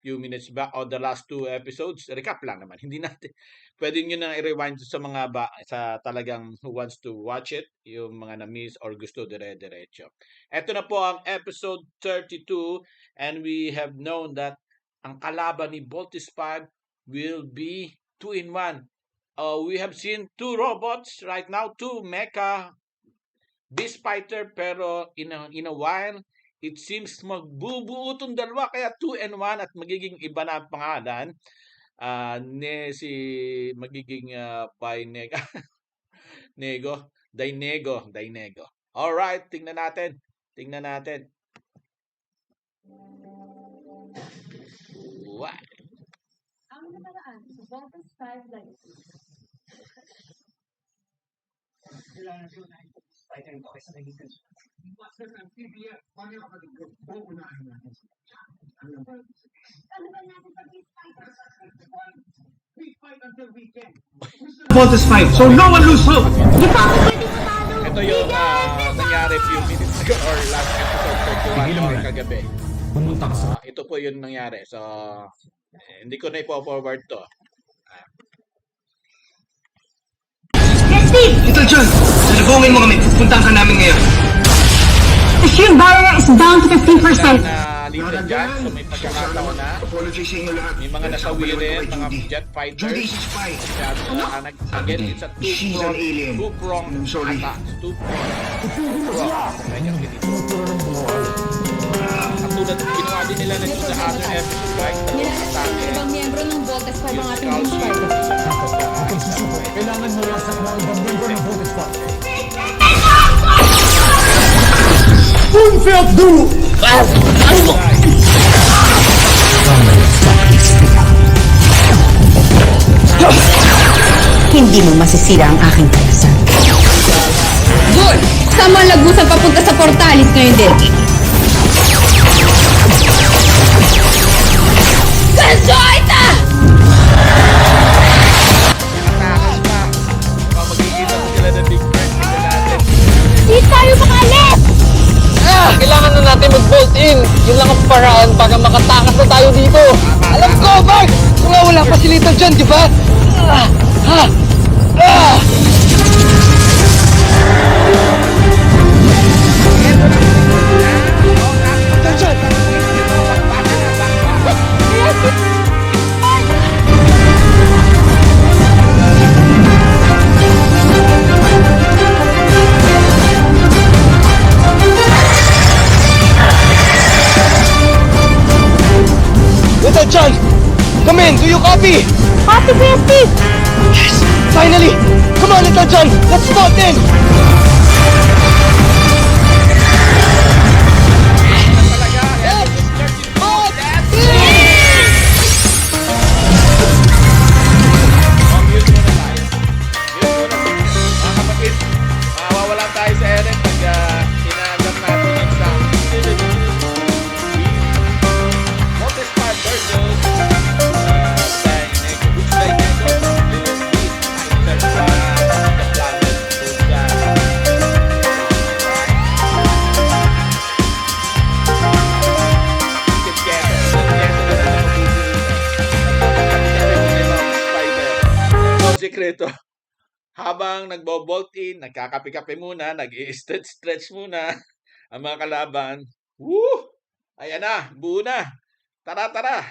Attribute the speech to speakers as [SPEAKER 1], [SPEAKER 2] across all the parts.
[SPEAKER 1] few minutes back or the last two episodes. Recap lang naman. Hindi natin pwede niyo na i-rewind sa mga ba, sa talagang who wants to watch it, yung mga na-miss or gusto dire-diretso. Ito na po ang episode 32 and we have known that ang kalaban ni Voltis 5 will be 2 in 1. Uh, we have seen two robots right now, two mecha beast fighter pero in a, in a while it seems magbubuo itong dalawa kaya 2 and 1 at magiging iba na ang pangalan Ah, ne si magiging uh, by Nego Nego Dainego Dainego all right tingnan natin tingnan natin Wow.
[SPEAKER 2] Ang nakaraan, Voltes 5 Light.
[SPEAKER 3] Kailangan ko na fighter ito kaysa kaibigan.
[SPEAKER 4] Master ng PBF, paano kapatid ko? Uunahin natin. Ano ba?
[SPEAKER 2] Ano ba natin pag?
[SPEAKER 4] We fight until we can.
[SPEAKER 3] Voltes 5, so no one lose hope!
[SPEAKER 2] Di pa ako pwede matalo!
[SPEAKER 1] ito yung nangyari few minutes ago or last episode 31
[SPEAKER 3] Tigilan mo
[SPEAKER 1] or kagabi
[SPEAKER 3] Pumunta ka sa...
[SPEAKER 1] Ito po yung nangyari so eh, hindi ko na ipo-forward to
[SPEAKER 2] Yes, Steve!
[SPEAKER 3] Ito, John! Salubungin mo kami. Pupuntahan ka namin ngayon.
[SPEAKER 2] The shield barrier is down to 15%.
[SPEAKER 1] na limited dyan so may pagkakataon na
[SPEAKER 4] Apology sa inyo lahat.
[SPEAKER 1] may mga nasawi rin mga jet fighters
[SPEAKER 4] Judy is a spy.
[SPEAKER 1] Kaya uh, nag again it's a two
[SPEAKER 4] She's
[SPEAKER 1] prong
[SPEAKER 4] an alien.
[SPEAKER 1] two prong
[SPEAKER 4] I'm sorry.
[SPEAKER 1] attack two prong two prong medyo ganito katulad ng ginawa din nila nito sa other episode right
[SPEAKER 5] Nilalagay ng ibang miyembro ng Voltes 5 ang ating beach fighter.
[SPEAKER 3] Kailangan mawasak ng ibang member ng Voltes 5.
[SPEAKER 6] Hindi mo masisira ang aking kalasan.
[SPEAKER 5] Good! Sama ang lagusan papunta sa portalis ngayon din. Gansoita!
[SPEAKER 1] nakatakas pa baka magkikita pa sila ng big friend dito natin
[SPEAKER 2] Di tayo makalis!
[SPEAKER 7] Ah, kailangan na natin mag-bolt in. Yun lang ang paraan para makatakas na tayo dito. Alam ko, Bart! Kung nga wala pa si Little di ba? Ah, ha, ah! You copy?
[SPEAKER 2] Copy, Steve!
[SPEAKER 7] Yes! Finally! Come on, Little John! Let's start in!
[SPEAKER 1] Habang nagbo-bolt in, nagkakape-kape muna, nag-i-stretch-stretch muna ang mga kalaban. Woo! Ayan na, buo na. Tara, tara.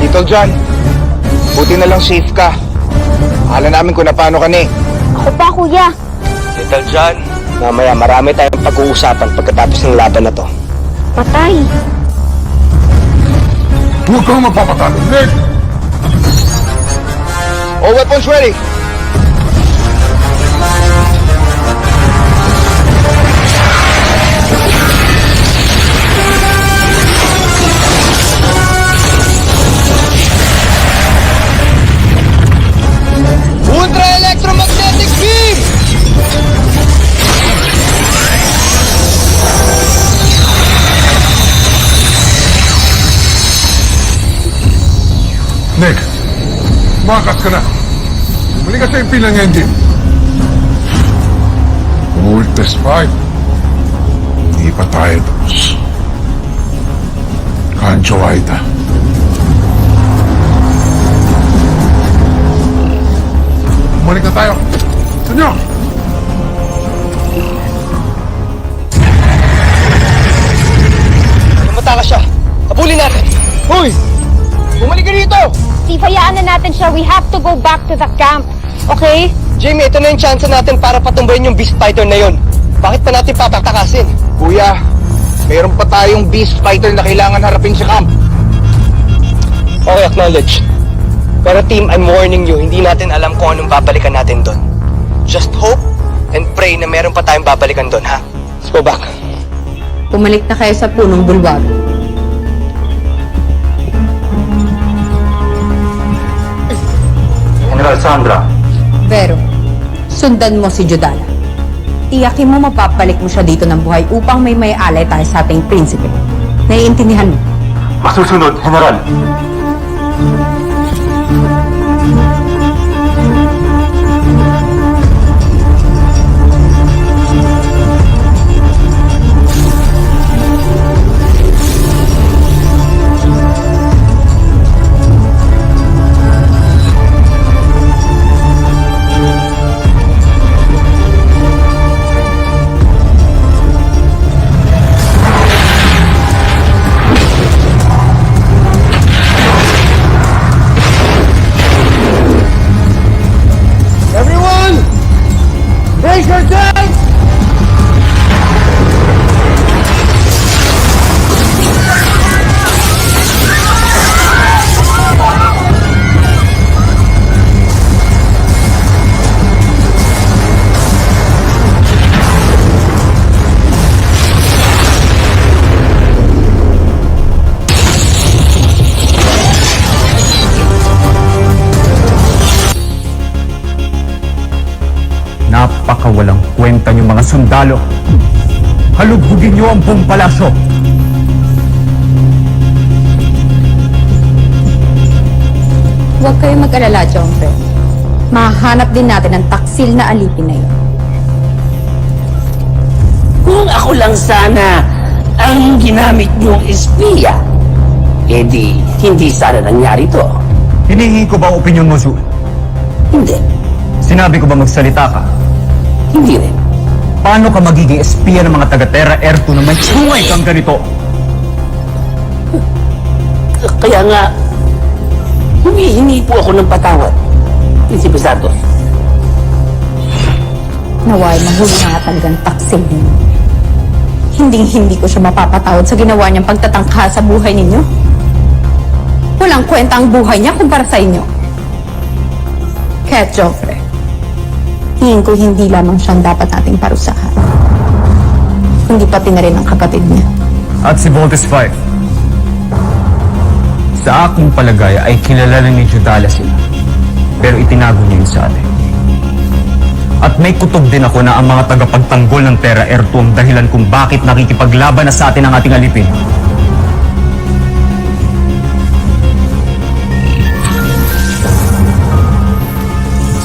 [SPEAKER 8] Little John, buti na lang safe ka. Ahala namin kung na paano ka ni.
[SPEAKER 2] Ako pa, Kuya.
[SPEAKER 8] Little John, mamaya marami tayong pag-uusapan pagkatapos ng laban na to.
[SPEAKER 2] Patay.
[SPEAKER 4] Huwag kang magpapatalo. Nick!
[SPEAKER 8] All weapons ready!
[SPEAKER 4] Nick, umakas ka na. Bumalik ka sa impilang engine. Ultes 5. Hindi pa tayo tapos. Kancho Aida. Bumalik na tayo. Senyor!
[SPEAKER 7] Tumatakas siya. Habulin natin. Hoy! Bumalik ka dito!
[SPEAKER 5] Steve, hayaan na natin siya. We have to go back to the camp. Okay?
[SPEAKER 7] Jamie, ito na yung chance natin para patumbayin yung beast fighter na yon. Bakit pa natin papatakasin?
[SPEAKER 8] Kuya, mayroon pa tayong beast fighter na kailangan harapin sa camp.
[SPEAKER 7] Okay, acknowledge. Pero team, I'm warning you, hindi natin alam kung anong babalikan natin doon. Just hope and pray na meron pa tayong babalikan doon, ha? Let's go back.
[SPEAKER 6] Pumalik na kayo sa punong bulwag.
[SPEAKER 8] General Sandra,
[SPEAKER 6] Pero, sundan mo si Judala. Tiyakin mo mapapalik mo siya dito ng buhay upang may may alay tayo sa ating prinsipe. Naiintindihan mo?
[SPEAKER 8] masusunod, General.
[SPEAKER 9] Mga sundalo. Halughugin niyo ang buong palasyo.
[SPEAKER 6] Huwag kayo mag-alala, Jomfre. Mahanap din natin ang taksil na alipin na yun.
[SPEAKER 10] Kung ako lang sana ang ginamit niyong espiya, edi hindi sana nangyari to.
[SPEAKER 9] Hinihingi ko ba ang opinyon mo, Zul?
[SPEAKER 10] Hindi,
[SPEAKER 9] Sinabi ko ba magsalita ka?
[SPEAKER 10] hindi rin.
[SPEAKER 9] Paano ka magiging espiya ng mga taga-Terra Air 2 naman sungay kang ganito?
[SPEAKER 10] Kaya nga, humihingi po ako ng patawad. Prinsipe Santos,
[SPEAKER 6] Naway, mahuli na nga talagang taksil ninyo. Hinding-hindi ko siya mapapatawad sa ginawa niyang pagtatangka sa buhay ninyo. Walang kwenta ang buhay niya kumpara sa inyo. Kaya, Joffre, tingin ko hindi lamang siyang dapat nating parusahan. Kundi pati na rin ang kapatid niya.
[SPEAKER 9] At si Voltes 5. Sa aking palagay ay kilala na ni Judala sila. Pero itinago niya yun sa atin. At may kutob din ako na ang mga tagapagtanggol ng Terra Air 2 ang dahilan kung bakit nakikipaglaban na sa atin ang ating alipin.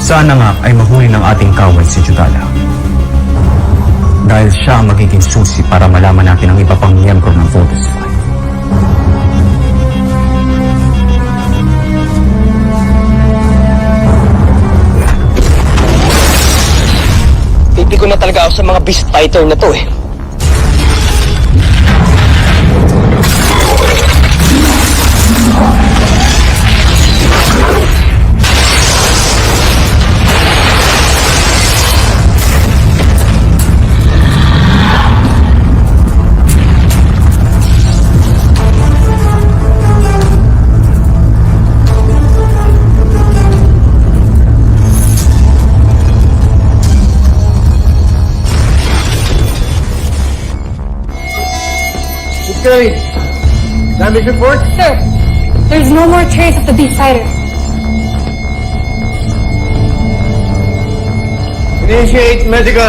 [SPEAKER 9] Sana nga ay mahuli ng ating kawal si Judala. Dahil siya ang magiging susi para malaman natin ang iba pang miyembro ng Voltes 5.
[SPEAKER 7] Pipi ko na talaga ako sa mga beast fighter na to eh.
[SPEAKER 5] Sir, there's no more trace of the beast fighter.
[SPEAKER 3] Initiate medical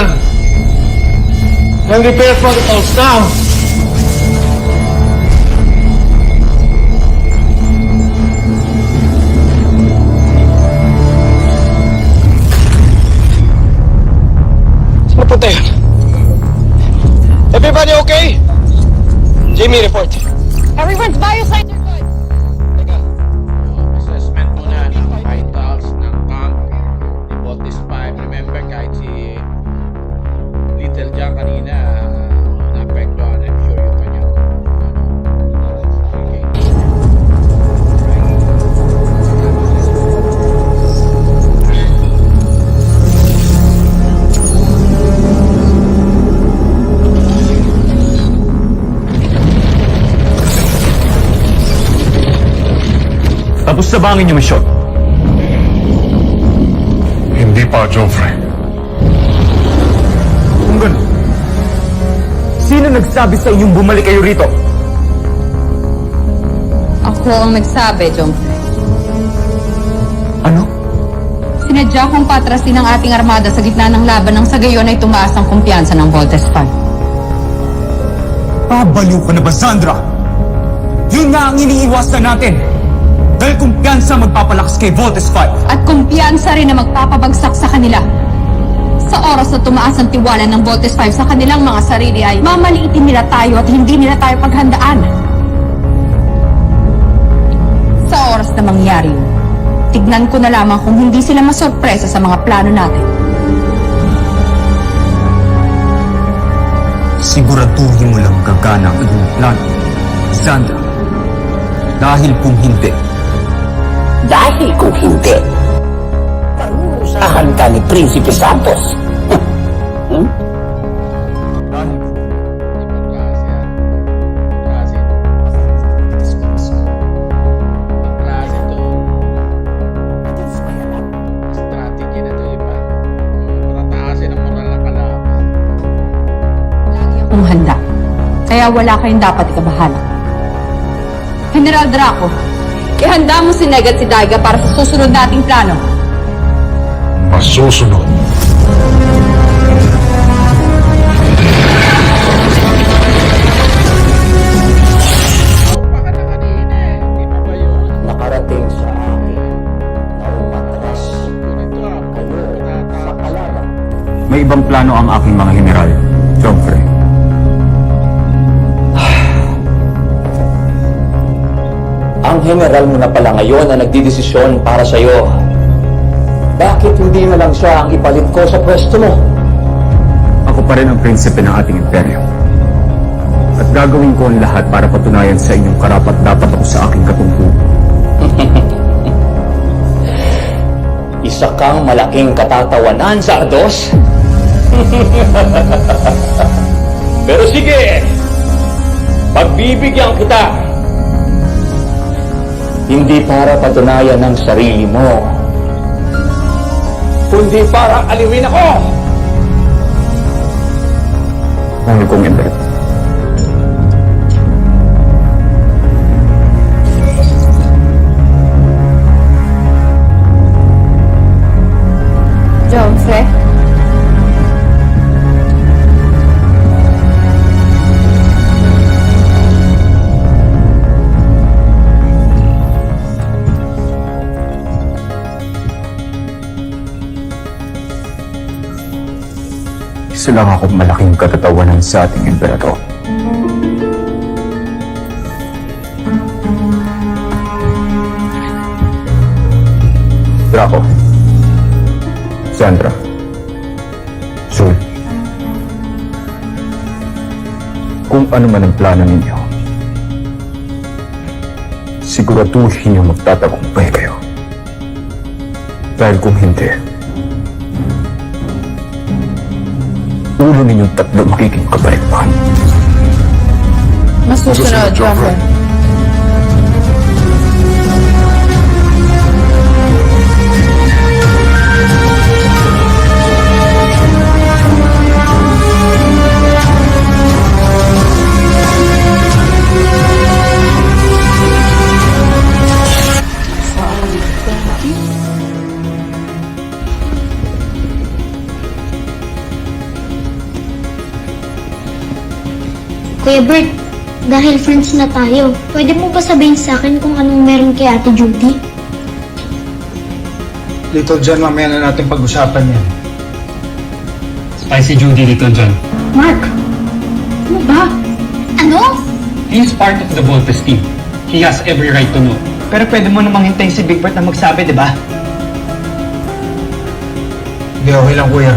[SPEAKER 3] and repair protocols now. Everybody okay?
[SPEAKER 7] Jamie report.
[SPEAKER 6] Everyone's
[SPEAKER 1] bio
[SPEAKER 9] Tapos na ba ang inyong misyon?
[SPEAKER 4] Hindi pa, Joffrey.
[SPEAKER 9] Kung gano'n, sino nagsabi sa inyong bumalik kayo rito?
[SPEAKER 6] Ako ang nagsabi, John.
[SPEAKER 9] Ano?
[SPEAKER 6] Sinadya kong patrasin ang ating armada sa gitna ng laban nang sa gayon ay tumaas ang kumpiyansa ng Voltes Fund.
[SPEAKER 9] Pabaliw ka na ba, Sandra? Yun nga ang iniiwasan natin. Dahil kumpiyansa magpapalakas kay Voltes 5.
[SPEAKER 6] At kumpiyansa rin na magpapabagsak sa kanila. Sa oras na tumaas ang tiwala ng Voltes 5 sa kanilang mga sarili ay mamaliitin nila tayo at hindi nila tayo paghandaan. Sa oras na mangyari yun, tignan ko na lamang kung hindi sila masorpresa sa mga plano natin.
[SPEAKER 9] Siguraduhin mo lang gagana ang iyong plano, Sandra. Dahil kung hindi,
[SPEAKER 10] Dahil kung hindi, parurusahan ka ni Prinsipe Santos. Hmm?
[SPEAKER 6] handa. Kaya wala kayong dapat ikabahala. General Draco, ihanda mo si Neg at si Daiga para sa susunod nating plano.
[SPEAKER 4] Masusunod.
[SPEAKER 1] Eh.
[SPEAKER 10] Nakarating sa akin na umatras kayo sa kalaban.
[SPEAKER 9] may ibang plano ang aking mga general, Joffrey.
[SPEAKER 10] Ang general mo na pala ngayon ang nagdidesisyon para sa'yo. Bakit hindi na lang siya ang ipalit ko sa pwesto mo?
[SPEAKER 9] Ako pa rin ang prinsipe ng ating imperyo. At gagawin ko ang lahat para patunayan sa inyong karapat dapat ako sa aking katungkulan.
[SPEAKER 10] Isa kang malaking katatawanan, Sardos. Pero sige, pagbibigyan kita. Hindi para patunayan ng sarili mo, kundi para aliwin ako.
[SPEAKER 9] Mahal kong hindi. Isa lang akong malaking katatawanan sa ating emperador. Draco. Sandra. Sul. Kung ano man ang plano ninyo, siguraduhin niyo magtatagumpay kayo. Dahil kung hindi, ulo ninyong tatlo magiging kabalikpan.
[SPEAKER 6] Masusunod, Joffrey.
[SPEAKER 11] Kuya Bert, dahil friends na tayo, pwede mo ba sabihin sa akin kung anong meron kay Ate Judy?
[SPEAKER 3] Little John, mamaya na natin pag-usapan yan.
[SPEAKER 7] Ay, si Judy dito dyan.
[SPEAKER 11] Mark, ano ba? Ano?
[SPEAKER 12] He's part of the Voltes team. He has every right to know.
[SPEAKER 13] Pero pwede mo namang hintayin si Big Bert na magsabi, di ba?
[SPEAKER 8] Hindi, okay lang kuya.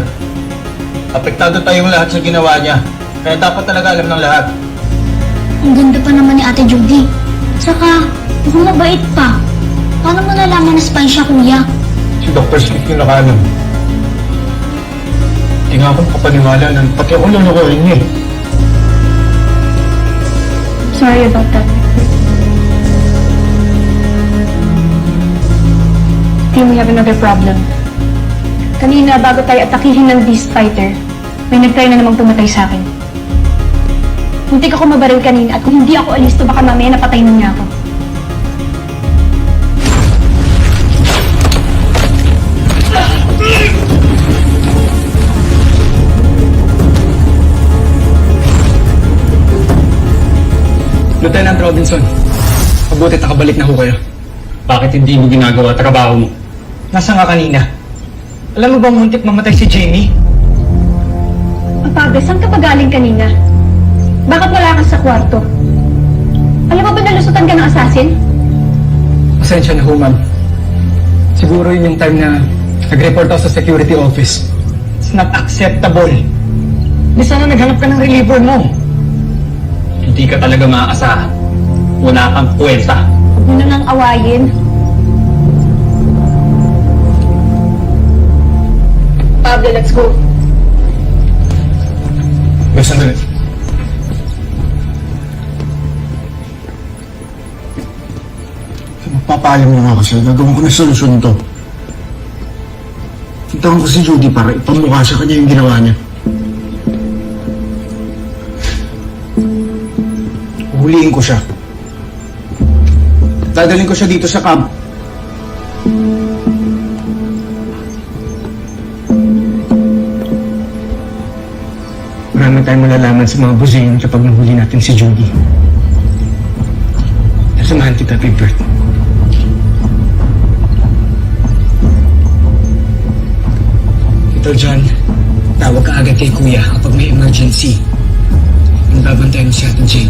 [SPEAKER 8] Apektado tayong lahat sa ginawa niya. Kaya dapat talaga alam ng lahat.
[SPEAKER 11] Ang ganda pa naman ni Ate Judy. Tsaka, mukhang mabait pa. Paano mo nalaman na spy siya, kuya?
[SPEAKER 8] Si Dr. Smith yung nakaalam. Hindi nga ako makapaniwala na pati ako lulukoyin niya eh.
[SPEAKER 11] Sorry about that.
[SPEAKER 14] Team, we have another problem. Kanina, bago tayo atakihin ng Beast Fighter, may nag-try na namang tumatay sa akin. Muntik ako mabaril kanina at kung hindi ako alis to baka mamaya napatay na niya ako.
[SPEAKER 12] Lieutenant Robinson, mabuti nakabalik na ho kayo. Bakit hindi mo ginagawa trabaho mo?
[SPEAKER 13] Nasaan ka kanina? Alam mo bang muntik mamatay si Jamie?
[SPEAKER 14] Papaga, saan ka pa galing kanina? Bakit wala ka sa kwarto? Alam mo ba nalusutan ka ng assassin?
[SPEAKER 12] Pasensya na ho, ma'am. Siguro yun yung time na nag-report ako sa security office.
[SPEAKER 13] It's not acceptable. Di sana naghanap ka ng reliever mo.
[SPEAKER 12] Hindi ka talaga maaasahan. Wala kang kwenta.
[SPEAKER 14] Huwag mo na nang awayin. Pablo, let's go.
[SPEAKER 8] May sandali.
[SPEAKER 15] Magpapaalam na nga ako sa'yo. Gagawin ko na solusyon to. Tintawan ko si Judy para ipamukha sa kanya yung ginawa niya. Huliin ko siya. Dadalhin ko siya dito sa camp.
[SPEAKER 12] Marami tayong malalaman sa mga buzayin kapag nahuli natin si Judy. Nasamahan kita, Big Bird. Ito, John. Tawag ka agad kay Kuya kapag may emergency. Yung babantayan mo si Ate Jane.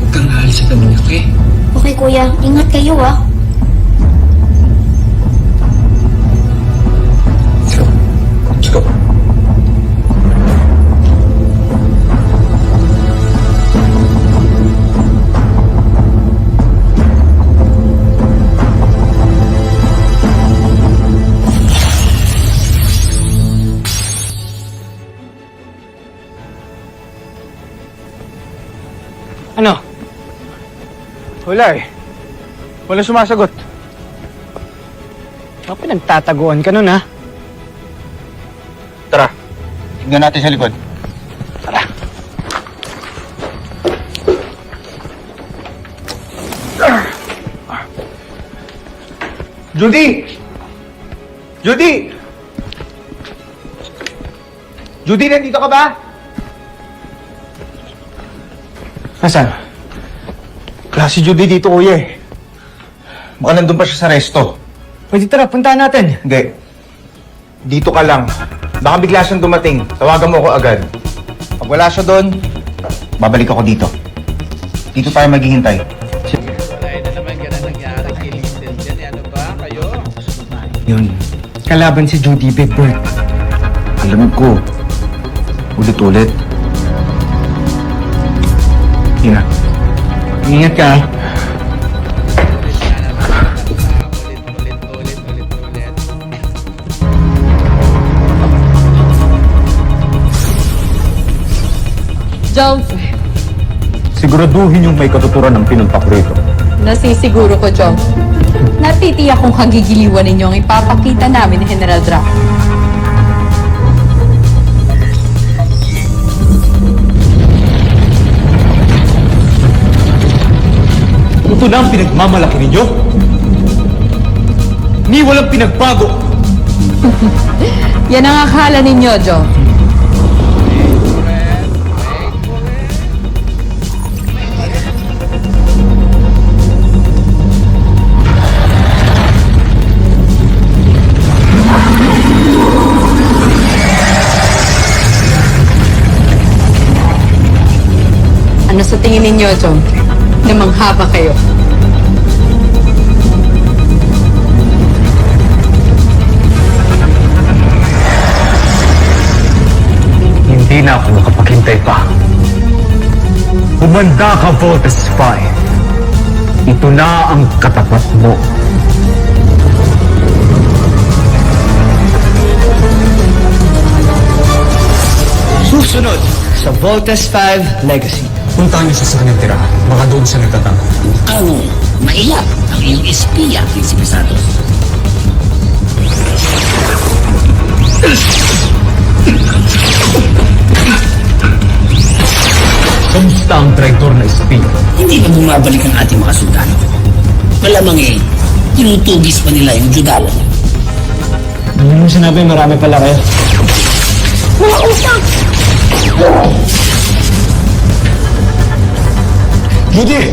[SPEAKER 12] Huwag kang aalis sa tabi niya, okay?
[SPEAKER 11] Okay, kuya. Ingat kayo, ah.
[SPEAKER 8] Wala eh. Walang sumasagot.
[SPEAKER 13] Baka pinagtataguan ka nun, ha?
[SPEAKER 8] Tara. Tingnan natin sa likod. Judy! Judy! Judy, nandito ka ba? Nasaan? Wala si Judy dito, kuya eh. Baka nandun pa siya sa resto.
[SPEAKER 13] Pwede tara, puntahan natin.
[SPEAKER 8] Hindi. Dito ka lang. Baka bigla siyang dumating. Tawagan mo ako agad. Pag wala siya doon, babalik ako dito. Dito tayo maghihintay.
[SPEAKER 1] Wala na naman ganun nangyari kay Little dyan. eh. Ano ba kayo?
[SPEAKER 12] Yun. Kalaban si Judy, Big Bird.
[SPEAKER 8] Alam ko. Ulit-ulit.
[SPEAKER 12] Ina. Ingat ka.
[SPEAKER 6] Jomfre,
[SPEAKER 9] Siguraduhin yung may katuturan ng pinuntak rito.
[SPEAKER 6] nasisiguro ko, Jom. Natitiyak kong kagigiliwan ninyo ang ipapakita namin ni General Drac.
[SPEAKER 9] Ito na ang pinagmamalaki ninyo? Ni walang pinagbago.
[SPEAKER 6] Yan ang akala ninyo, Jom. Ano sa tingin ninyo, Jom?
[SPEAKER 5] Namangha ba kayo?
[SPEAKER 9] Hindi na ako makapaghintay pa. Humanda ka, Voltes 5. Ito na ang katapat mo.
[SPEAKER 12] Susunod sa Voltes 5 Legacy.
[SPEAKER 9] Puntahan niyo siya sa kanyang tirahan. Baka doon siya nagtatago.
[SPEAKER 16] Ang mailap ang iyong espiya, Prinsipe Santos.
[SPEAKER 9] Kamusta ang traitor na espiya?
[SPEAKER 16] Hindi na bumabalik ang ating mga sundalo. Malamang eh, tinutugis pa nila yung Judala.
[SPEAKER 12] Ano mo sinabi, marami pala kayo.
[SPEAKER 16] Mga utak!
[SPEAKER 4] Judy!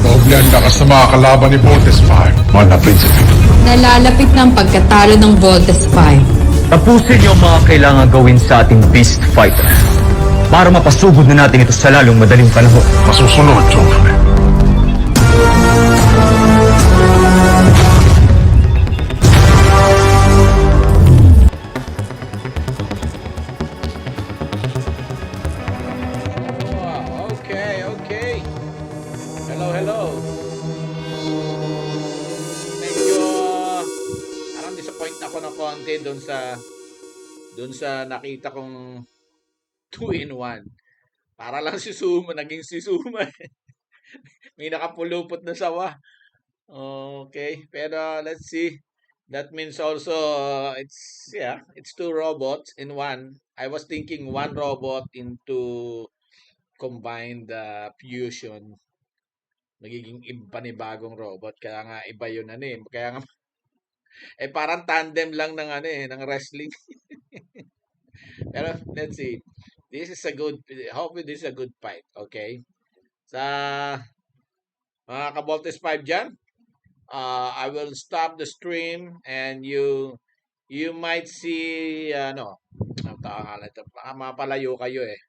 [SPEAKER 4] Problema ka sa mga kalaban ni Voltes 5, mga na-prinsipe.
[SPEAKER 5] Nalalapit ng pagkatalo ng Voltes 5.
[SPEAKER 9] Tapusin niyo ang mga kailangan gawin sa ating Beast Fighter para mapasugod na natin ito sa lalong madaling panahon.
[SPEAKER 4] Masusunod, Joffrey.
[SPEAKER 1] Doon sa nakita kong 2 in 1. Para lang si Suma, naging si Suma. May nakapulupot na sawa. Okay, pero let's see. That means also uh, it's yeah, it's two robots in one. I was thinking one robot into combined uh, fusion magiging iba panibagong robot kaya nga iba yun ano eh kaya nga eh parang tandem lang ng ano eh ng wrestling pero let's see. This is a good hopefully this is a good fight okay? Sa mga kaboltes 5 dyan uh, I will stop the stream and you you might see ano ang tawag nga lang ito baka mapalayo kayo eh